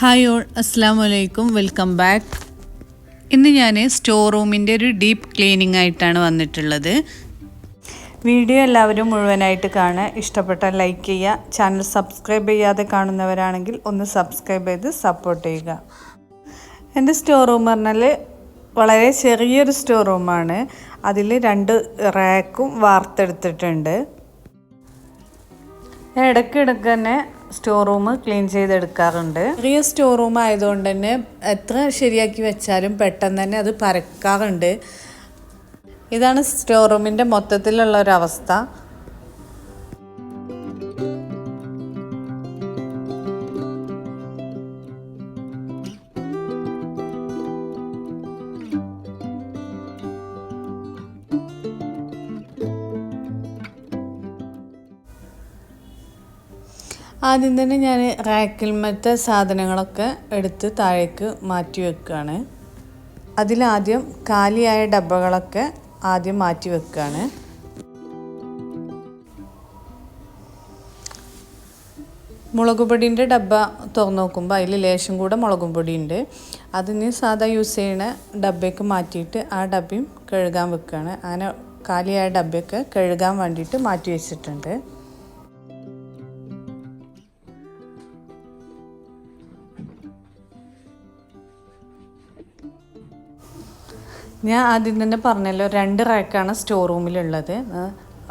Hi all അസ്സാം വലൈക്കും welcome back ഇന്ന് ഞാൻ സ്റ്റോർ റൂമിന്റെ ഒരു ഡീപ്പ് ക്ലീനിങ് ആയിട്ടാണ് വന്നിട്ടുള്ളത്. വീഡിയോ എല്ലാവരും മുഴുവനായിട്ട് കാണുക. ഇഷ്ടപ്പെട്ടാൽ ലൈക്ക് ചെയ്യുക. ചാനൽ സബ്സ്ക്രൈബ് ചെയ്യാതെ കാണുന്നവരാണെങ്കിൽ ഒന്ന് സബ്സ്ക്രൈബ് ചെയ്ത് സപ്പോർട്ട് ചെയ്യുക. എന്റെ സ്റ്റോർ റൂം പറഞ്ഞാൽ വളരെ ചെറിയൊരു സ്റ്റോർ റൂമാണ് അതിൽ രണ്ട് റാക്കും വാർത്തെടുത്തിട്ടുണ്ട്. ഞാൻ ഇടയ്ക്ക് ഇടയ്ക്ക് തന്നെ സ്റ്റോർ റൂം ക്ലീൻ ചെയ്തെടുക്കാറുണ്ട്. ചെറിയ സ്റ്റോർ റൂം ആയതുകൊണ്ട് തന്നെ എത്ര ശരിയാക്കി വെച്ചാലും പെട്ടെന്ന് തന്നെ അത് പരക്കാറുണ്ട്. ഇതാണ് സ്റ്റോർ റൂമിന്റെ മൊത്തത്തിലുള്ള ഒരവസ്ഥ ആദ്യം തന്നെ ഞാൻ റാക്കിൽ മറ്റ സാധനങ്ങളൊക്കെ എടുത്ത് താഴേക്ക് മാറ്റി വെക്കുകയാണ്. അതിലാദ്യം കാലിയായ ഡബ്ബകളൊക്കെ ആദ്യം മാറ്റി വെക്കുകയാണ്. മുളക് പൊടിന്റെ ഡബ്ബ തുറന്ന് നോക്കുമ്പോൾ അതിൽ ലേശം കൂടെ മുളകും പൊടി ഉണ്ട് അതിന് സാധാ യൂസ് ചെയ്യണ ഡബ്ബയ്ക്ക് മാറ്റിയിട്ട് ആ ഡബ്ബയും കഴുകാൻ വെക്കുകയാണ്. അങ്ങനെ കാലിയായ ഡബ്ബയൊക്കെ കഴുകാൻ വേണ്ടിയിട്ട് മാറ്റി വെച്ചിട്ടുണ്ട്. ഞാൻ ആദ്യം തന്നെ പറഞ്ഞല്ലോ രണ്ട് റാക്കാണ് സ്റ്റോർ റൂമിലുള്ളത്.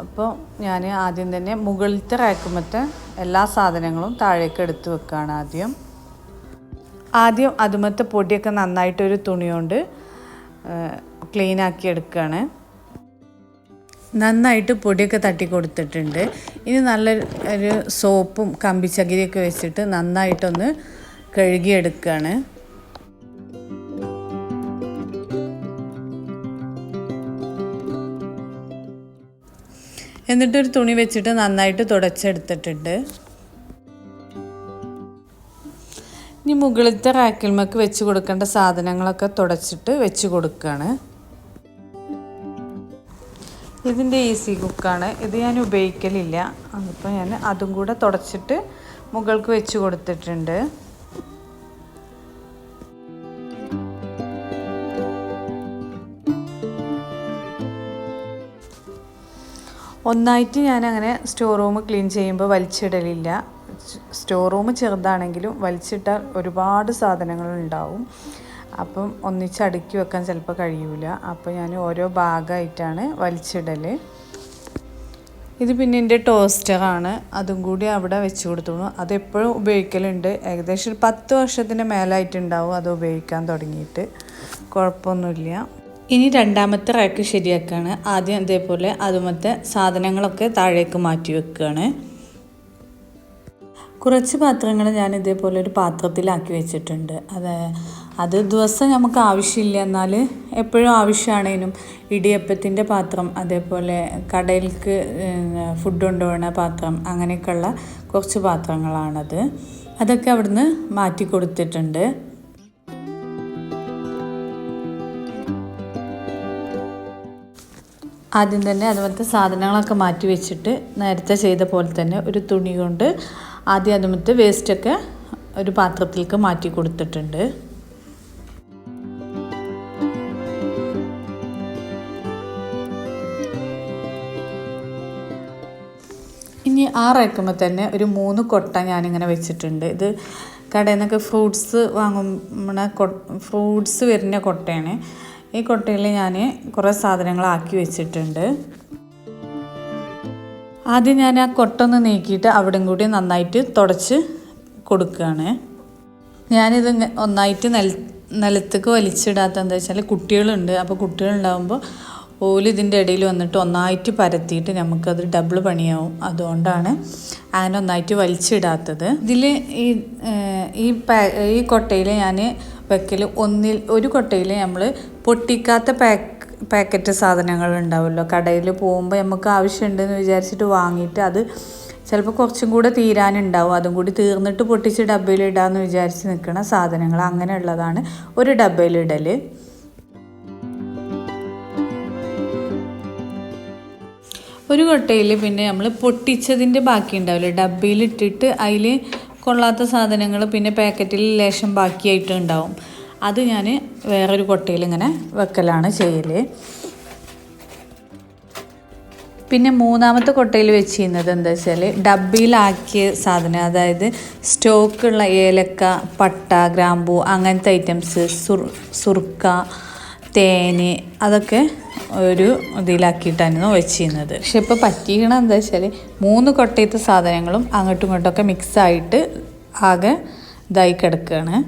അപ്പോൾ ഞാൻ ആദ്യം തന്നെ മുകളിലത്തെ റാക്കുമത്തെ എല്ലാ സാധനങ്ങളും താഴേക്ക് എടുത്ത് വെക്കുകയാണ് ആദ്യം. ആദ്യം അതുമത്തെ പൊടിയൊക്കെ നന്നായിട്ടൊരു തുണി കൊണ്ട് ക്ലീൻ ആക്കി എടുക്കുകയാണ് നന്നായിട്ട് പൊടിയൊക്കെ തട്ടി കൊടുത്തിട്ടുണ്ട്. ഇനി നല്ല ഒരു സോപ്പും കമ്പിച്ചകിരിയൊക്കെ വെച്ചിട്ട് നന്നായിട്ടൊന്ന് കഴുകിയെടുക്കുകയാണ് എന്നിട്ടൊരു തുണി വെച്ചിട്ട് നന്നായിട്ട് തുടച്ചെടുത്തിട്ടുണ്ട്. ഇനി മുകളിലത്തെ റാക്കിൽമക്ക് വെച്ച് കൊടുക്കേണ്ട സാധനങ്ങളൊക്കെ തുടച്ചിട്ട് വെച്ച് കൊടുക്കുകയാണ് ഇതിന്റെ ഈസി കുക്കാണ്. ഇത് ഞാൻ ഉപയോഗിക്കലില്ല. അതിപ്പോൾ ഞാൻ അതും കൂടെ തുടച്ചിട്ട് മുകൾക്ക് വെച്ച് കൊടുത്തിട്ടുണ്ട്. ഒന്നായിട്ട് ഞാൻ അങ്ങനെ സ്റ്റോർ റൂം ക്ലീൻ ചെയ്യുമ്പോൾ വലിച്ചിടലില്ല. സ്റ്റോർ റൂം ചെറുതാണെങ്കിലും വലിച്ചിട്ടാൽ ഒരുപാട് സാധനങ്ങൾ ഉണ്ടാവും. അപ്പം ഒന്നിച്ച് അടുക്കി വെക്കാൻ ചിലപ്പോൾ കഴിയൂല. അപ്പോൾ ഞാൻ ഓരോ ഭാഗമായിട്ടാണ് വലിച്ചിടൽ ഇത് പിന്നെ എന്റെ ടോസ്റ്ററാണ് അതും കൂടി അവിടെ വെച്ച് കൊടുത്തോളൂ അതെപ്പോഴും ഉപയോഗിക്കലുണ്ട്. ഏകദേശം ഒരു പത്ത് വർഷത്തിന് മേലായിട്ടുണ്ടാവും അത് ഉപയോഗിക്കാൻ തുടങ്ങിയിട്ട്. കുഴപ്പമൊന്നുമില്ല. ഇനി രണ്ടാമത്തെ റാക്ക് ശരിയാക്കുകയാണ് ആദ്യം അതേപോലെ അതുമത്തെ സാധനങ്ങളൊക്കെ താഴേക്ക് മാറ്റി വെക്കുകയാണ് കുറച്ച് പാത്രങ്ങൾ ഞാൻ ഇതേപോലെ ഒരു പാത്രത്തിലാക്കി വെച്ചിട്ടുണ്ട്. അത് അത് ദിവസം നമുക്ക് ആവശ്യമില്ല. എന്നാൽ എപ്പോഴും ആവശ്യമാണേനും ഇടിയപ്പത്തിന്റെ പാത്രം അതേപോലെ കടയിൽക്ക് ഫുഡ് കൊണ്ടുപോകുന്ന പാത്രം അങ്ങനെയൊക്കെയുള്ള കുറച്ച് പാത്രങ്ങളാണത്. അതൊക്കെ അവിടുന്ന് മാറ്റി കൊടുത്തിട്ടുണ്ട്. ആദ്യം തന്നെ അതുപോലത്തെ സാധനങ്ങളൊക്കെ മാറ്റി വെച്ചിട്ട് നേരത്തെ ചെയ്ത പോലെ തന്നെ ഒരു തുണി കൊണ്ട് ആദ്യം അതുമത്തെ വേസ്റ്റൊക്കെ ഒരു പാത്രത്തിലേക്ക് മാറ്റി കൊടുത്തിട്ടുണ്ട്. ഇനി ആ തന്നെ ഒരു മൂന്ന് കൊട്ട ഞാനിങ്ങനെ വെച്ചിട്ടുണ്ട്. ഇത് കടയിൽ നിന്നൊക്കെ ഫ്രൂട്ട്സ് വാങ്ങുമ്പോൾ ഫ്രൂട്ട്സ് വരുന്ന കൊട്ടയാണ്. ഈ കൊട്ടയിൽ ഞാൻ കുറേ സാധനങ്ങൾ ആക്കി വെച്ചിട്ടുണ്ട്. ആദ്യം ഞാൻ ആ കൊട്ട ഒന്ന് നീക്കിയിട്ട് അവിടെയും കൂടി നന്നായിട്ട് തുടച്ച് കൊടുക്കുകയാണ്. ഞാനിത് ഒന്നായിട്ട് നില നിലത്തേക്ക് വലിച്ചിടാത്ത എന്താ വെച്ചാൽ കുട്ടികളുണ്ട്. അപ്പോൾ കുട്ടികളുണ്ടാകുമ്പോൾ ഓൽ ഇതിന്റെ ഇടയിൽ വന്നിട്ട് ഒന്നായിട്ട് പരത്തിയിട്ട് നമുക്കത് ഡബിൾ പണിയാവും. അതുകൊണ്ടാണ് അങ്ങനെ ഒന്നായിട്ട് വലിച്ചിടാത്തത്. ഇതിൽ ഈ ഈ ഈ കൊട്ടയിൽ ഞാൻ വെക്കൽ ഒന്നിൽ ഒരു കൊട്ടയിൽ നമ്മൾ പൊട്ടിക്കാത്ത പാക്ക് പാക്കറ്റ് സാധനങ്ങൾ ഉണ്ടാവുമല്ലോ. കടയിൽ പോകുമ്പോൾ നമുക്ക് ആവശ്യമുണ്ടെന്ന് വിചാരിച്ചിട്ട് വാങ്ങിയിട്ട് അത് ചിലപ്പോൾ കുറച്ചും കൂടെ തീരാനുണ്ടാവും. അതും കൂടി തീർന്നിട്ട് പൊട്ടിച്ച് ഡബയിലിടാമെന്ന് വിചാരിച്ച് നിൽക്കുന്ന സാധനങ്ങൾ അങ്ങനെയുള്ളതാണ് ഒരു ഡബയിലിടൽ ഒരു കൊട്ടയിൽ പിന്നെ നമ്മൾ പൊട്ടിച്ചതിന്റെ ബാക്കി ഉണ്ടാവില്ല? ഡബ്ബയിലിട്ടിട്ട് അതിൽ കൊള്ളാത്ത സാധനങ്ങൾ പിന്നെ പാക്കറ്റിൽ ലേശം ബാക്കിയായിട്ട് ഉണ്ടാവും. അത് ഞാൻ വേറൊരു കൊട്ടയിൽ ഇങ്ങനെ വെക്കലാണ് ചെയ്യൽ പിന്നെ മൂന്നാമത്തെ കൊട്ടയിൽ വെച്ച് ചെയ്യുന്നത് എന്താ വെച്ചാൽ ഡബ്ബിയിലാക്കിയ സാധനം അതായത് സ്റ്റോക്കുള്ള ഏലക്ക പട്ട ഗ്രാമ്പൂ അങ്ങനത്തെ ഐറ്റംസ് സുർ സുർക്ക തേന് അതൊക്കെ ഒരു ഇതിലാക്കിയിട്ടായിരുന്നു വെച്ചിരുന്നത്. പക്ഷെ ഇപ്പോൾ പറ്റിയിരിക്കണം എന്താ വെച്ചാൽ മൂന്ന് കൊട്ടയത്തെ സാധനങ്ങളും അങ്ങോട്ടും ഇങ്ങോട്ടൊക്കെ മിക്സായിട്ട് ആകെ ഇതായി കിടക്കുകയാണ്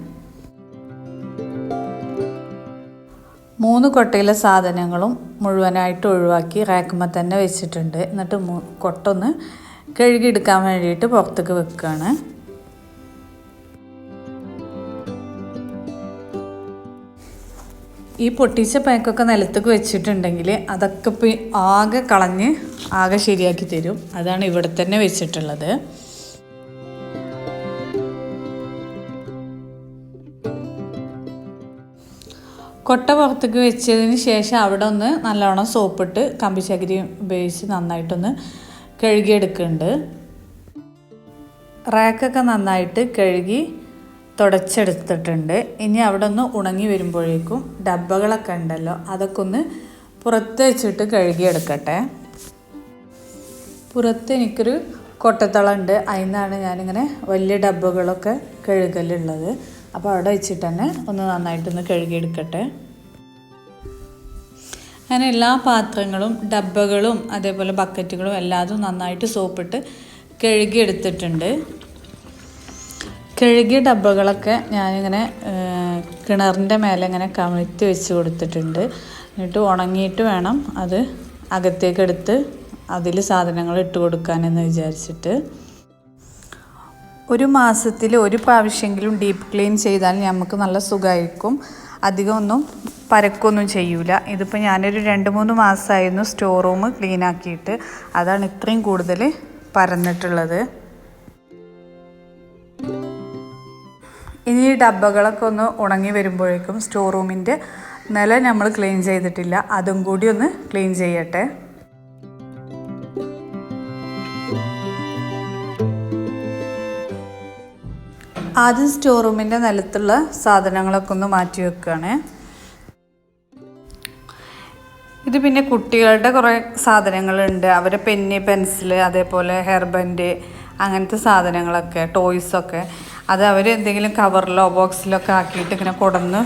മൂന്ന് കൊട്ടയിലെ സാധനങ്ങളും മുഴുവനായിട്ട് ഒഴിവാക്കി റാക്കുമ്പോൾ തന്നെ വെച്ചിട്ടുണ്ട്. എന്നിട്ട് കൊട്ടൊന്ന് കഴുകിയെടുക്കാൻ വേണ്ടിയിട്ട് പുറത്തേക്ക് വെക്കുകയാണ് ഈ പൊട്ടിച്ച പാക്കൊക്കെ നിലത്തേക്ക് വെച്ചിട്ടുണ്ടെങ്കിൽ അതൊക്കെ ഇപ്പോൾ ആകെ കളഞ്ഞ് ആകെ ശരിയാക്കി തരും. അതാണ് ഇവിടെ തന്നെ വെച്ചിട്ടുള്ളത്. കൊട്ട പുറത്തേക്ക് വെച്ചതിന് ശേഷം അവിടെ ഒന്ന് നല്ലോണം സോപ്പിട്ട് കമ്പിശകരി ഉപയോഗിച്ച് നന്നായിട്ടൊന്ന് കഴുകിയെടുക്കുന്നുണ്ട്. റാക്കൊക്കെ നന്നായിട്ട് കഴുകി തുടച്ചെടുത്തിട്ടുണ്ട്. ഇനി അവിടെ ഒന്ന് ഉണങ്ങി വരുമ്പോഴേക്കും ഡബ്ബകളൊക്കെ ഉണ്ടല്ലോ അതൊക്കെ ഒന്ന് പുറത്ത് വെച്ചിട്ട് കഴുകിയെടുക്കട്ടെ. പുറത്ത് എനിക്കൊരു കൊട്ടത്തളുണ്ട് അതിൽ നിന്നാണ് ഞാനിങ്ങനെ വലിയ ഡബ്ബകളൊക്കെ കഴുകലുള്ളത്. അപ്പോൾ അവിടെ വെച്ചിട്ട് തന്നെ ഒന്ന് നന്നായിട്ടൊന്ന് കഴുകിയെടുക്കട്ടെ. അങ്ങനെ എല്ലാ പാത്രങ്ങളും ഡബ്ബകളും അതേപോലെ ബക്കറ്റുകളും എല്ലാതും നന്നായിട്ട് സോപ്പിട്ട് കഴുകിയെടുത്തിട്ടുണ്ട്. കഴുകിയ ഡബ്ബകളൊക്കെ ഞാനിങ്ങനെ കിണറിന്റെ മേലെ ഇങ്ങനെ കമിഴ്ത്തി വെച്ച് കൊടുത്തിട്ടുണ്ട്. എന്നിട്ട് ഉണങ്ങിയിട്ട് വേണം അത് അകത്തേക്ക് എടുത്ത് അതിൽ സാധനങ്ങൾ ഇട്ട് കൊടുക്കാനെന്ന് വിചാരിച്ചിട്ട്. ഒരു മാസത്തിൽ ഒരു പ്രാവശ്യമെങ്കിലും ഡീപ്പ് ക്ലീൻ ചെയ്താൽ നമുക്ക് നല്ല സുഖമായിരിക്കും അധികമൊന്നും പരക്കൊന്നും ചെയ്യൂല. ഇതിപ്പോൾ ഞാനൊരു രണ്ട് മൂന്ന് മാസമായിരുന്നു സ്റ്റോർ റൂം ക്ലീൻ ആക്കിയിട്ട് അതാണ് ഇത്രയും കൂടുതൽ പരന്നിട്ടുള്ളത്. ഇനി ഈ ഡബ്ബകളൊക്കെ ഒന്ന് ഉണങ്ങി വരുമ്പോഴേക്കും സ്റ്റോർ റൂമിന്റെ നില നമ്മൾ ക്ലീൻ ചെയ്തിട്ടില്ല. അതും കൂടി ഒന്ന് ക്ലീൻ ചെയ്യട്ടെ. ആദ്യം സ്റ്റോർ റൂമിന്റെ നിലത്തുള്ള സാധനങ്ങളൊക്കെ ഒന്ന് മാറ്റി വെക്കുകയാണ്. ഇത് പിന്നെ കുട്ടികളുടെ കുറേ സാധനങ്ങളുണ്ട്. അവരെ പെന്ന് പെൻസിൽ അതേപോലെ ഹെയർ ബാൻഡ് അങ്ങനത്തെ സാധനങ്ങളൊക്കെ ടോയ്സൊക്കെ അത് അവർ എന്തെങ്കിലും കവറിലോ ബോക്സിലോ ഒക്കെ ആക്കിയിട്ട് ഇങ്ങനെ കൊടന്ന്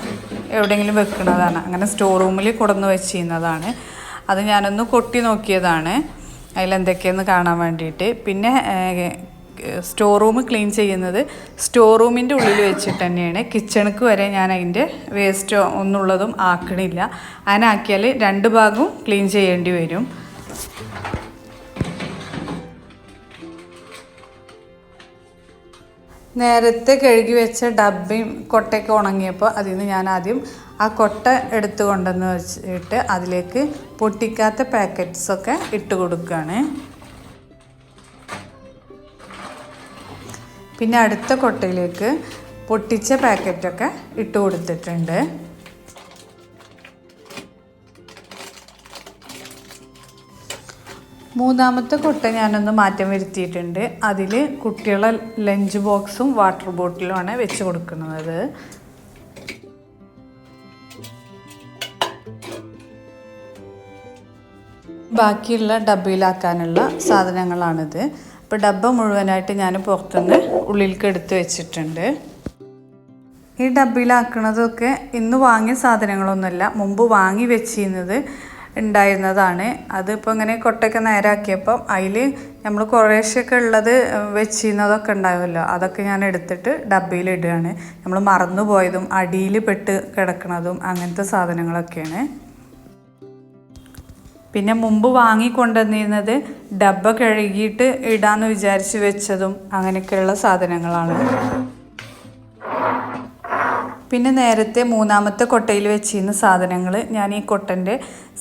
എവിടെയെങ്കിലും വെക്കുന്നതാണ് അങ്ങനെ സ്റ്റോർ റൂമിൽ കുടന്ന് വെച്ചിരുന്നതാണ്. അത് ഞാനൊന്ന് കൊട്ടി നോക്കിയതാണ്. അതിലെന്തൊക്കെയെന്ന് കാണാൻ വേണ്ടിയിട്ട്. പിന്നെ സ്റ്റോർ റൂം ക്ലീൻ ചെയ്യുന്നത് സ്റ്റോർ റൂമിന്റെ ഉള്ളിൽ വെച്ചിട്ട് തന്നെയാണ്. കിച്ചണക്ക് വരെ ഞാൻ അതിന്റെ വേസ്റ്റ് ഒന്നുള്ളതും ആക്കണില്ല. അതിനാക്കിയാൽ രണ്ട് ഭാഗവും ക്ലീൻ ചെയ്യേണ്ടി വരും. നേരത്തെ കഴുകി വെച്ച ഡബ്ബയും കൊട്ടയൊക്കെ ഉണങ്ങിയപ്പോൾ അതിൽ നിന്ന് ഞാൻ ആദ്യം ആ കൊട്ട എടുത്ത് കൊണ്ടുവന്ന് വെച്ചിട്ട് അതിലേക്ക് പൊട്ടിക്കാത്ത പാക്കറ്റ്സൊക്കെ ഇട്ട് കൊടുക്കുകയാണ്. പിന്നെ അടുത്ത കൊട്ടയിലേക്ക് പൊട്ടിച്ച പാക്കറ്റൊക്കെ ഇട്ട് കൊടുത്തിട്ടുണ്ട്. മൂന്നാമത്തെ കൊട്ട ഞാനൊന്ന് മാറ്റം വരുത്തിയിട്ടുണ്ട്. അതിൽ കുട്ടികളെ ലഞ്ച് ബോക്സും വാട്ടർ ബോട്ടിലുമാണ് വെച്ച് കൊടുക്കുന്നത്. ബാക്കിയുള്ള ഡബ്ബയിലാക്കാനുള്ള സാധനങ്ങളാണിത്. അപ്പോൾ ഡബ്ബ മുഴുവനായിട്ട് ഞാൻ പുറത്തുനിന്ന് ഉള്ളിലേക്ക് എടുത്ത് വെച്ചിട്ടുണ്ട്. ഈ ഡബയിലാക്കുന്നതൊക്കെ ഇന്ന് വാങ്ങിയ സാധനങ്ങളൊന്നുമല്ല മുമ്പ് വാങ്ങി വെച്ചിരുന്നത് ഉണ്ടായിരുന്നതാണ്. അതിപ്പോൾ ഇങ്ങനെ കൊട്ടയൊക്കെ നേരാക്കിയപ്പം അതിൽ നമ്മൾ കുറേശ്ശൊക്കെ ഉള്ളത് വെച്ചിരുന്നതൊക്കെ ഉണ്ടാവുമല്ലോ. അതൊക്കെ ഞാൻ എടുത്തിട്ട് ഡബ്ബയിൽ നമ്മൾ മറന്നു പോയതും അടിയിൽ പെട്ട് കിടക്കുന്നതും അങ്ങനത്തെ സാധനങ്ങളൊക്കെയാണ്. പിന്നെ മുമ്പ് വാങ്ങിക്കൊണ്ടുവന്നിരുന്നത് ഡബ്ബ കഴുകിയിട്ട് ഇടാന്ന് വിചാരിച്ച് വെച്ചതും അങ്ങനെയൊക്കെയുള്ള സാധനങ്ങളാണ്. പിന്നെ നേരത്തെ മൂന്നാമത്തെ കൊട്ടയിൽ വെച്ചിരുന്ന സാധനങ്ങൾ ഞാൻ ഈ കൊട്ടന്റെ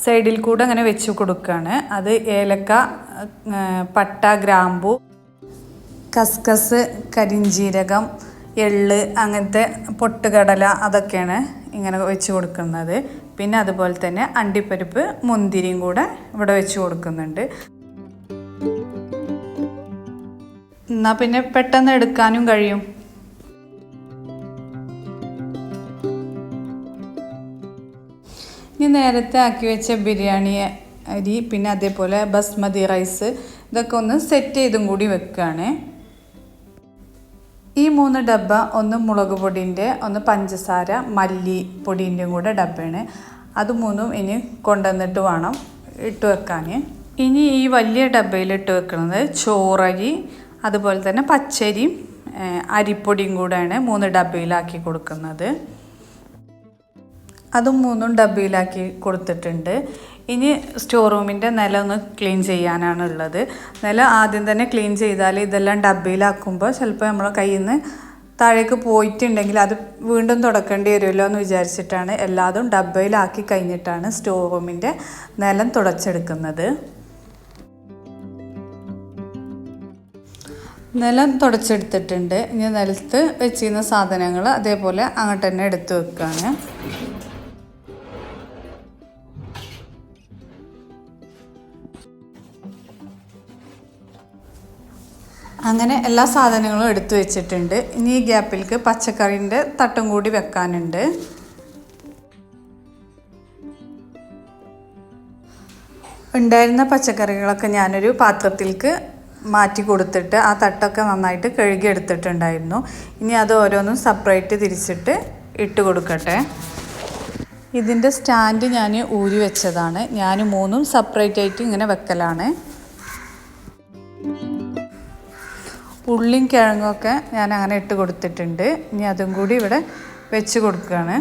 സൈഡിൽ കൂടെ അങ്ങനെ വെച്ച് കൊടുക്കുകയാണ് അത് ഏലക്ക പട്ട ഗ്രാമ്പു കസ്കസ് കരിഞ്ജീരകം എള്ള് അങ്ങനത്തെ പൊട്ടുകടല അതൊക്കെയാണ് ഇങ്ങനെ വെച്ച് കൊടുക്കുന്നത്. പിന്നെ അതുപോലെ തന്നെ അണ്ടിപ്പരിപ്പ് മുന്തിരിയും കൂടെ ഇവിടെ വെച്ച് കൊടുക്കുന്നുണ്ട്. എന്നാൽ പിന്നെ പെട്ടെന്ന് എടുക്കാനും കഴിയും. ഇനി നേരത്തെ ആക്കി വെച്ച ബിരിയാണി അരി പിന്നെ അതേപോലെ ബസ്മതി റൈസ് ഇതൊക്കെ ഒന്ന് സെറ്റ് ചെയ്തും കൂടി വെക്കുകയാണ്. ഈ മൂന്ന് ഡബ്ബ ഒന്ന് മുളക് പൊടിന്റെ ഒന്ന് പഞ്ചസാര മല്ലി പൊടിന്റെയും കൂടെ ഡബ്ബയാണ്. അത് മൂന്നും ഇനി കൊണ്ടുവന്നിട്ട് വേണം ഇട്ട് വെക്കാൻ ഇനി ഈ വലിയ ഡബ്ബയിൽ ഇട്ട് വെക്കുന്നത് ചോറരി അതുപോലെ തന്നെ പച്ചരിയും അരിപ്പൊടിയും കൂടെയാണ് മൂന്ന് ഡബ്ബയിലാക്കി കൊടുക്കുന്നത്. അതും മൂന്നും ഡബ്ബയിലാക്കി കൊടുത്തിട്ടുണ്ട്. ഇനി സ്റ്റോർ റൂമിന്റെ നില ഒന്ന് ക്ലീൻ ചെയ്യാനാണ് ഉള്ളത്. നില ആദ്യം തന്നെ ക്ലീൻ ചെയ്താൽ ഇതെല്ലാം ഡബ്ബയിലാക്കുമ്പോൾ ചിലപ്പോൾ നമ്മളെ കയ്യിൽ നിന്ന് താഴേക്ക് പോയിട്ടുണ്ടെങ്കിൽ അത് വീണ്ടും തുടക്കേണ്ടി വരുമല്ലോ എന്ന് വിചാരിച്ചിട്ടാണ് എല്ലാതും ഡബ്ബയിലാക്കി കഴിഞ്ഞിട്ടാണ് സ്റ്റോർ റൂമിന്റെ നിലം തുടച്ചെടുക്കുന്നത്. നിലം തുടച്ചെടുത്തിട്ടുണ്ട്. ഇനി നിലത്ത് വെച്ചിരുന്ന സാധനങ്ങൾ അതേപോലെ അങ്ങോട്ട് തന്നെ എടുത്തു വെക്കുകയാണ് അങ്ങനെ എല്ലാ സാധനങ്ങളും എടുത്തു വെച്ചിട്ടുണ്ട്. ഇനി ഈ ഗ്യാപ്പിലേക്ക് പച്ചക്കറീന്റെ തട്ടും കൂടി വെക്കാനുണ്ട്. ഉണ്ടായിരുന്ന പച്ചക്കറികളൊക്കെ ഞാനൊരു പാത്രത്തിലേക്ക് മാറ്റി കൊടുത്തിട്ട് ആ തട്ടൊക്കെ നന്നായിട്ട് കഴുകി എടുത്തിട്ടുണ്ടായിരുന്നു. ഇനി അത് ഓരോന്നും സെപ്പറേറ്റ് തിരിച്ചിട്ട് ഇട്ട് കൊടുക്കട്ടെ. ഇതിന്റെ സ്റ്റാൻഡ് ഞാൻ ഊരി വെച്ചതാണ്. ഞാൻ മൂന്നും സെപ്പറേറ്റ് ആയിട്ട് ഇങ്ങനെ വെക്കലാണ്. ഉള്ളിയും കിഴങ്ങൊക്കെ ഞാൻ അങ്ങനെ ഇട്ട് കൊടുത്തിട്ടുണ്ട്. ഇനി അതും കൂടി ഇവിടെ വെച്ച് കൊടുക്കുകയാണ്.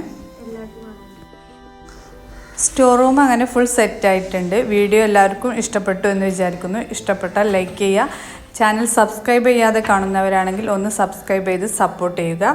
സ്റ്റോർ റൂം അങ്ങനെ ഫുൾ സെറ്റ് ആയിട്ടുണ്ട്. വീഡിയോ എല്ലാവർക്കും ഇഷ്ടപ്പെട്ടു എന്ന് വിചാരിക്കുന്നു. ഇഷ്ടപ്പെട്ടാൽ ലൈക്ക് ചെയ്യുക. ചാനൽ സബ്സ്ക്രൈബ് ചെയ്യാതെ കാണുന്നവരാണെങ്കിൽ ഒന്ന് സബ്സ്ക്രൈബ് ചെയ്ത് സപ്പോർട്ട് ചെയ്യുക.